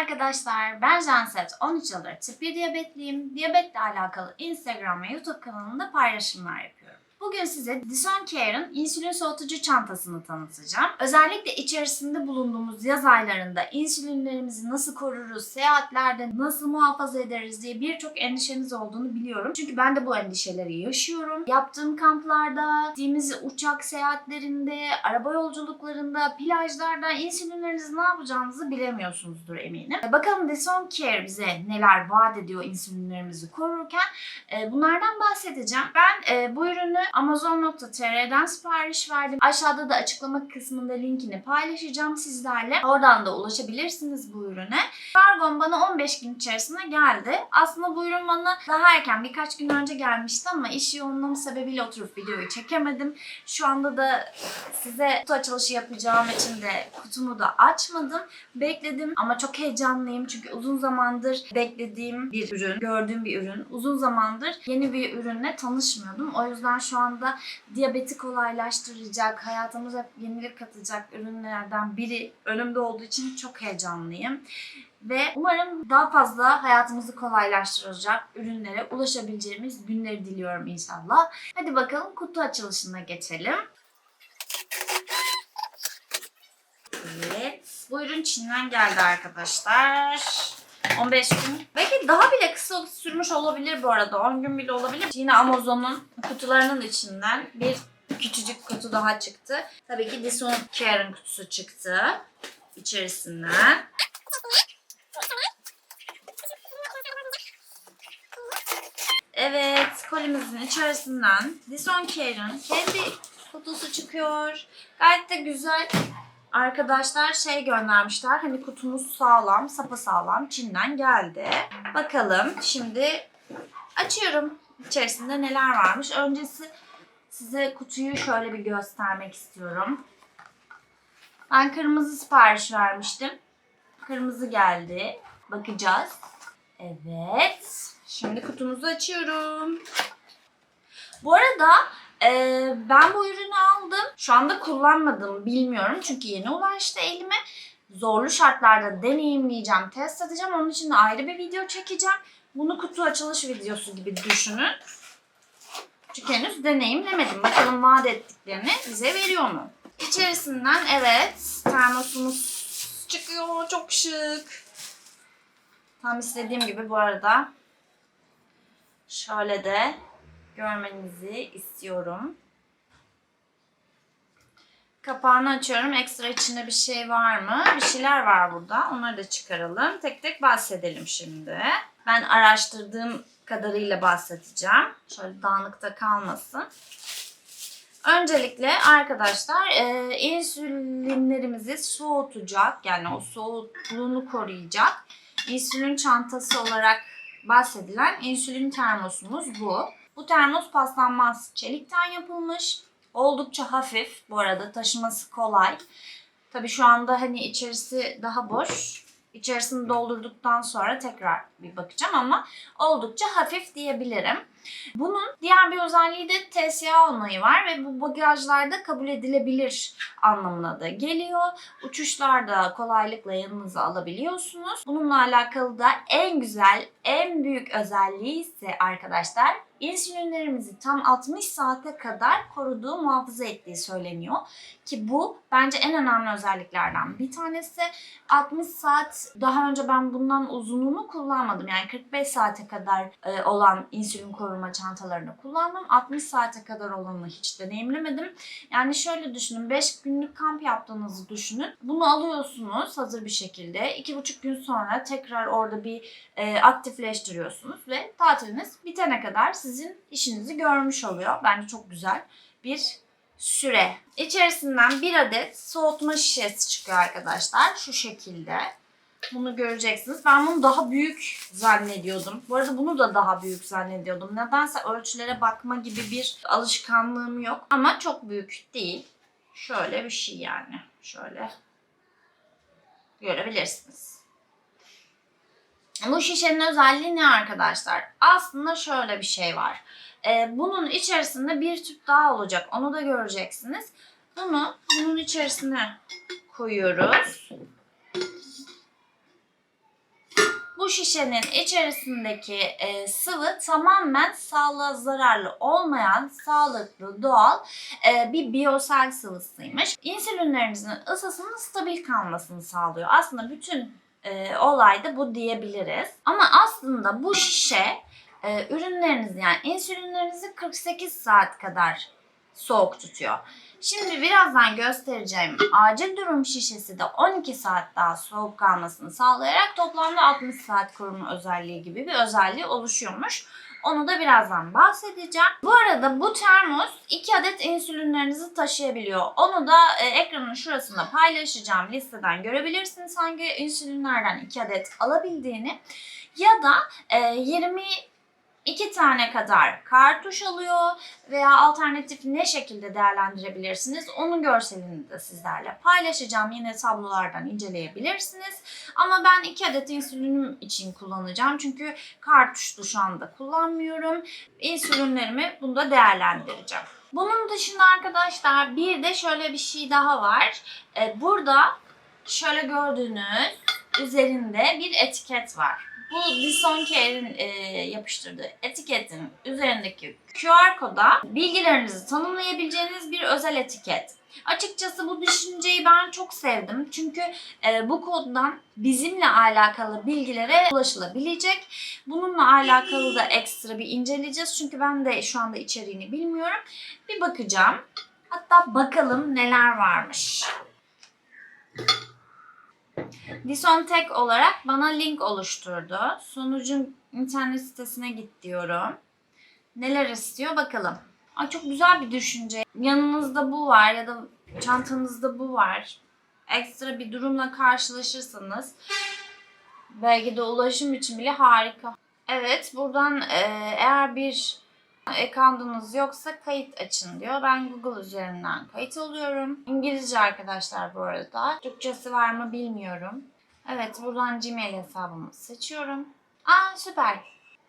arkadaşlar, ben Janset. 13 yıldır tip 1 diyabetliyim. Diyabetle alakalı Instagram ve YouTube kanalında paylaşımlar yapıyorum. Bugün size Dison Care'ın insülin soğutucu çantasını tanıtacağım. Özellikle içerisinde bulunduğumuz yaz aylarında insülinlerimizi nasıl koruruz, seyahatlerde nasıl muhafaza ederiz diye birçok endişeniz olduğunu biliyorum. Çünkü ben de bu endişeleri yaşıyorum. Yaptığım kamplarda, gittiğimiz uçak seyahatlerinde, araba yolculuklarında, plajlarda insülinlerinizi ne yapacağınızı bilemiyorsunuzdur eminim. Bakalım Dison Care bize neler vaat ediyor insülinlerimizi korurken. Bunlardan bahsedeceğim. Ben bu ürünü Amazon.tr'den sipariş verdim. Aşağıda da açıklama kısmında linkini paylaşacağım sizlerle. Oradan da ulaşabilirsiniz bu ürüne. Kargom bana 15 gün içerisinde geldi. Aslında bu ürün bana daha erken birkaç gün önce gelmişti ama iş yoğunluğum sebebiyle oturup videoyu çekemedim. Şu anda da size kutu açılışı yapacağım için de kutumu da açmadım. Bekledim ama çok heyecanlıyım çünkü uzun zamandır beklediğim bir ürün, gördüğüm bir ürün. Uzun zamandır yeni bir ürünle tanışmıyordum. O yüzden şu anda diyabeti kolaylaştıracak, hayatımıza yenilik katacak ürünlerden biri önümde olduğu için çok heyecanlıyım. Ve umarım daha fazla hayatımızı kolaylaştıracak ürünlere ulaşabileceğimiz günleri diliyorum inşallah. Hadi bakalım kutu açılışına geçelim. Evet. Bu ürün Çin'den geldi arkadaşlar. 15 gün. Belki daha bile kısa sürmüş olabilir bu arada. 10 gün bile olabilir. Yine Amazon'un kutularının içinden bir küçücük kutu daha çıktı. Tabii ki Dison Care'ın kutusu çıktı içerisinden. Evet, kolimizin içerisinden Dison Care'ın kendi kutusu çıkıyor. Gayet de güzel arkadaşlar şey göndermişler. Hani kutumuz sağlam, sapasağlam Çin'den geldi. Bakalım şimdi açıyorum. İçerisinde neler varmış. Öncesi size kutuyu şöyle bir göstermek istiyorum. Ben kırmızı sipariş vermiştim. Kırmızı geldi. Bakacağız. Evet. Şimdi kutumuzu açıyorum. Bu arada e, ben bu ürünü aldım. Şu anda kullanmadım bilmiyorum. Çünkü yeni ulaştı elime. Zorlu şartlarda deneyimleyeceğim, test edeceğim. Onun için de ayrı bir video çekeceğim. Bunu kutu açılış videosu gibi düşünün. Çünkü henüz deneyimlemedim. Bakalım vaat ettiklerini bize veriyor mu? İçerisinden evet termosumuz çıkıyor. Çok şık. Tam istediğim gibi bu arada. Şöyle de görmenizi istiyorum. Kapağını açıyorum. Ekstra içinde bir şey var mı? Bir şeyler var burada. Onları da çıkaralım. Tek tek bahsedelim şimdi. Ben araştırdığım kadarıyla bahsedeceğim. Şöyle dağınıkta kalmasın. Öncelikle arkadaşlar e, insülinlerimizi soğutacak yani o soğukluğunu koruyacak insülin çantası olarak bahsedilen insülin termosumuz bu. Bu termos paslanmaz çelikten yapılmış. Oldukça hafif bu arada taşıması kolay. Tabi şu anda hani içerisi daha boş. İçerisini doldurduktan sonra tekrar bir bakacağım ama oldukça hafif diyebilirim. Bunun diğer bir özelliği de TSA onayı var ve bu bagajlarda kabul edilebilir anlamına da geliyor. Uçuşlarda kolaylıkla yanınıza alabiliyorsunuz. Bununla alakalı da en güzel, en büyük özelliği ise arkadaşlar insülinlerimizi tam 60 saate kadar koruduğu, muhafaza ettiği söyleniyor. Ki bu bence en önemli özelliklerden bir tanesi. 60 saat daha önce ben bundan uzunluğunu kullanmadım. Yani 45 saate kadar e, olan insülin koruma çantalarını kullandım. 60 saate kadar olanı hiç deneyimlemedim. Yani şöyle düşünün 5 günlük kamp yaptığınızı düşünün. Bunu alıyorsunuz hazır bir şekilde. 2,5 gün sonra tekrar orada bir e, aktifleştiriyorsunuz ve tatiliniz bitene kadar sizin işinizi görmüş oluyor. Bence çok güzel bir süre. İçerisinden bir adet soğutma şişesi çıkıyor arkadaşlar. Şu şekilde. Bunu göreceksiniz. Ben bunu daha büyük zannediyordum. Bu arada bunu da daha büyük zannediyordum. Nedense ölçülere bakma gibi bir alışkanlığım yok. Ama çok büyük değil. Şöyle bir şey yani. Şöyle görebilirsiniz. Bu şişenin özelliği ne arkadaşlar? Aslında şöyle bir şey var. Ee, bunun içerisinde bir tüp daha olacak. Onu da göreceksiniz. Bunu bunun içerisine koyuyoruz. Bu şişenin içerisindeki e, sıvı tamamen sağlığa zararlı olmayan, sağlıklı, doğal e, bir biyosel sıvısıymış. İnsülinlerinizin ısısının stabil kalmasını sağlıyor. Aslında bütün e, olay da bu diyebiliriz. Ama aslında bu şişe e, ürünlerinizi yani insülinlerinizi 48 saat kadar soğuk tutuyor. Şimdi birazdan göstereceğim acil durum şişesi de 12 saat daha soğuk kalmasını sağlayarak toplamda 60 saat koruma özelliği gibi bir özelliği oluşuyormuş. Onu da birazdan bahsedeceğim. Bu arada bu termos 2 adet insülinlerinizi taşıyabiliyor. Onu da e, ekranın şurasında paylaşacağım. Listeden görebilirsiniz hangi insülinlerden 2 adet alabildiğini. Ya da e, 20 iki tane kadar kartuş alıyor veya alternatif ne şekilde değerlendirebilirsiniz onun görselini de sizlerle paylaşacağım. Yine tablolardan inceleyebilirsiniz. Ama ben iki adet insülinim için kullanacağım. Çünkü kartuşlu şu anda kullanmıyorum. İnsülinlerimi bunda değerlendireceğim. Bunun dışında arkadaşlar bir de şöyle bir şey daha var. Ee, burada şöyle gördüğünüz üzerinde bir etiket var. Bu Dison Care'in e, yapıştırdığı etiketin üzerindeki QR koda bilgilerinizi tanımlayabileceğiniz bir özel etiket. Açıkçası bu düşünceyi ben çok sevdim. Çünkü e, bu koddan bizimle alakalı bilgilere ulaşılabilecek. Bununla alakalı da ekstra bir inceleyeceğiz. Çünkü ben de şu anda içeriğini bilmiyorum. Bir bakacağım. Hatta bakalım neler varmış. Disontek olarak bana link oluşturdu. Sonucun internet sitesine git diyorum. Neler istiyor bakalım. Ay çok güzel bir düşünce. Yanınızda bu var ya da çantanızda bu var. Ekstra bir durumla karşılaşırsanız belki de ulaşım için bile harika. Evet buradan eğer bir account'unuz yoksa kayıt açın diyor. Ben Google üzerinden kayıt oluyorum. İngilizce arkadaşlar bu arada. Türkçesi var mı bilmiyorum. Evet buradan Gmail hesabımı seçiyorum. Aa süper.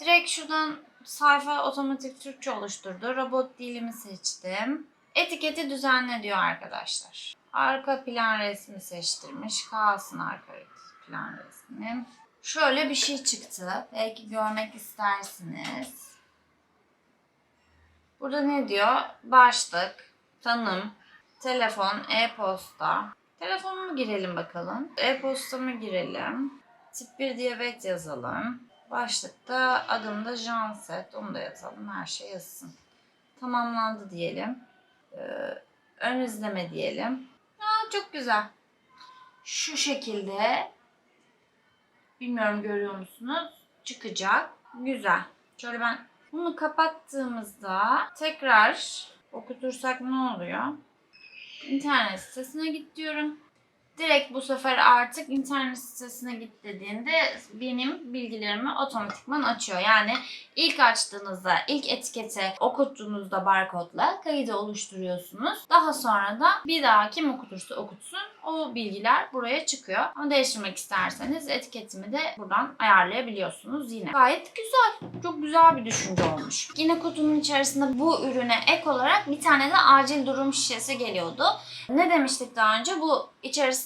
Direkt şuradan sayfa otomatik Türkçe oluşturdu. Robot dilimi seçtim. Etiketi düzenle diyor arkadaşlar. Arka plan resmi seçtirmiş. Kalsın arka plan resmi. Şöyle bir şey çıktı. Belki görmek istersiniz. Burada ne diyor? Başlık, tanım, telefon, e-posta. Telefonumu girelim bakalım. E-postamı girelim. Tip 1 diyabet yazalım. Başlıkta adım da Janset. Onu da yazalım. Her şey yazsın. Tamamlandı diyelim. Ee, ön izleme diyelim. Aa, çok güzel. Şu şekilde bilmiyorum görüyor musunuz? Çıkacak. Güzel. Şöyle ben bunu kapattığımızda tekrar okutursak ne oluyor? İnternet sitesine git diyorum. Direkt bu sefer artık internet sitesine git dediğinde benim bilgilerimi otomatikman açıyor. Yani ilk açtığınızda, ilk etikete okuttuğunuzda barkodla kaydı oluşturuyorsunuz. Daha sonra da bir daha kim okutursa okutsun o bilgiler buraya çıkıyor. Ama değiştirmek isterseniz etiketimi de buradan ayarlayabiliyorsunuz yine. Gayet güzel. Çok güzel bir düşünce olmuş. Yine kutunun içerisinde bu ürüne ek olarak bir tane de acil durum şişesi geliyordu. Ne demiştik daha önce? Bu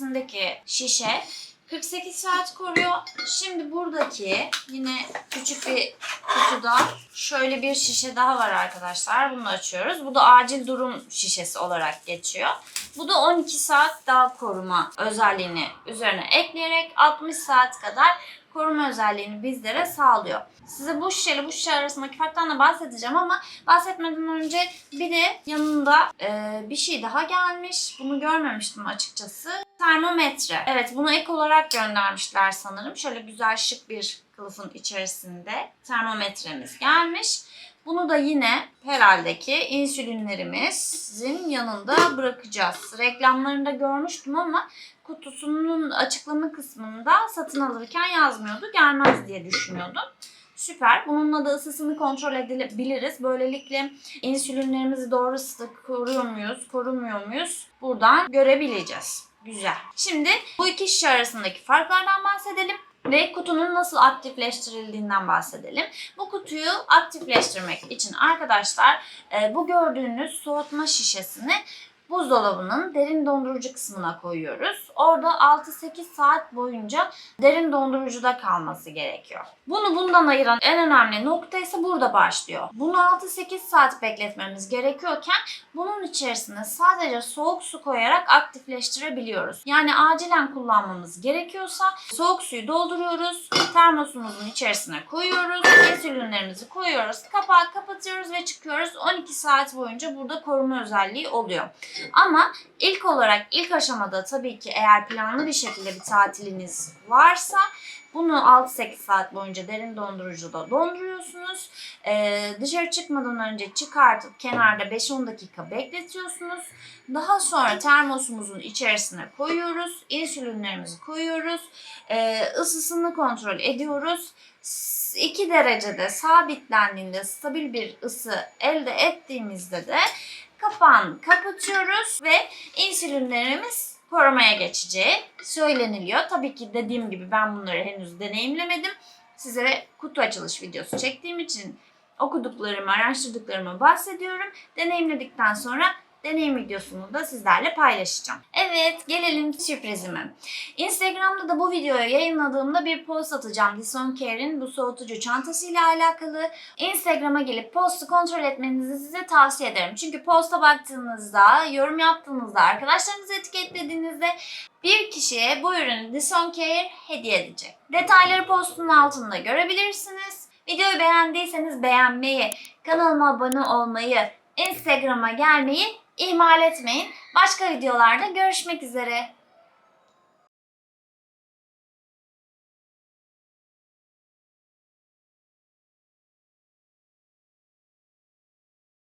içerisindeki şişe 48 saat koruyor. Şimdi buradaki yine küçük bir kutuda şöyle bir şişe daha var arkadaşlar. Bunu açıyoruz. Bu da acil durum şişesi olarak geçiyor. Bu da 12 saat daha koruma özelliğini üzerine ekleyerek 60 saat kadar koruma özelliğini bizlere sağlıyor. Size bu şişeyle bu şişe arasındaki farktan da bahsedeceğim ama bahsetmeden önce bir de yanında e, bir şey daha gelmiş. Bunu görmemiştim açıkçası. Termometre. Evet bunu ek olarak göndermişler sanırım. Şöyle güzel şık bir kılıfın içerisinde termometremiz gelmiş. Bunu da yine herhalde ki insülinlerimizin yanında bırakacağız. Reklamlarında görmüştüm ama kutusunun açıklama kısmında satın alırken yazmıyordu. Gelmez diye düşünüyordum. Süper. Bununla da ısısını kontrol edebiliriz. Böylelikle insülinlerimizi doğru ısıda koruyor muyuz, korumuyor muyuz? Buradan görebileceğiz. Güzel. Şimdi bu iki şişe arasındaki farklardan bahsedelim ve kutunun nasıl aktifleştirildiğinden bahsedelim. Bu kutuyu aktifleştirmek için arkadaşlar e, bu gördüğünüz soğutma şişesini buzdolabının derin dondurucu kısmına koyuyoruz. Orada 6-8 saat boyunca derin dondurucuda kalması gerekiyor. Bunu bundan ayıran en önemli nokta ise burada başlıyor. Bunu 6-8 saat bekletmemiz gerekiyorken bunun içerisine sadece soğuk su koyarak aktifleştirebiliyoruz. Yani acilen kullanmamız gerekiyorsa soğuk suyu dolduruyoruz, termosumuzun içerisine koyuyoruz, insülinlerimizi koyuyoruz, kapağı kapatıyoruz ve çıkıyoruz. 12 saat boyunca burada koruma özelliği oluyor. Ama ilk olarak ilk aşamada tabii ki eğer planlı bir şekilde bir tatiliniz varsa bunu 6-8 saat boyunca derin dondurucuda donduruyorsunuz. Ee, dışarı çıkmadan önce çıkartıp kenarda 5-10 dakika bekletiyorsunuz. Daha sonra termosumuzun içerisine koyuyoruz. İnsülinlerimizi koyuyoruz. Ee, ısısını kontrol ediyoruz. 2 derecede sabitlendiğinde stabil bir ısı elde ettiğimizde de kapağını kapatıyoruz ve insülinlerimiz korumaya geçeceği söyleniliyor. Tabii ki dediğim gibi ben bunları henüz deneyimlemedim. Sizlere kutu açılış videosu çektiğim için okuduklarımı, araştırdıklarımı bahsediyorum. Deneyimledikten sonra deneyim videosunu da sizlerle paylaşacağım. Evet gelelim sürprizime. Instagram'da da bu videoyu yayınladığımda bir post atacağım. Dison Care'in bu soğutucu çantasıyla alakalı. Instagram'a gelip postu kontrol etmenizi size tavsiye ederim. Çünkü posta baktığınızda, yorum yaptığınızda, arkadaşlarınızı etiketlediğinizde bir kişiye bu ürünü Dison Care hediye edecek. Detayları postun altında görebilirsiniz. Videoyu beğendiyseniz beğenmeyi, kanalıma abone olmayı, Instagram'a gelmeyi ihmal etmeyin. Başka videolarda görüşmek üzere.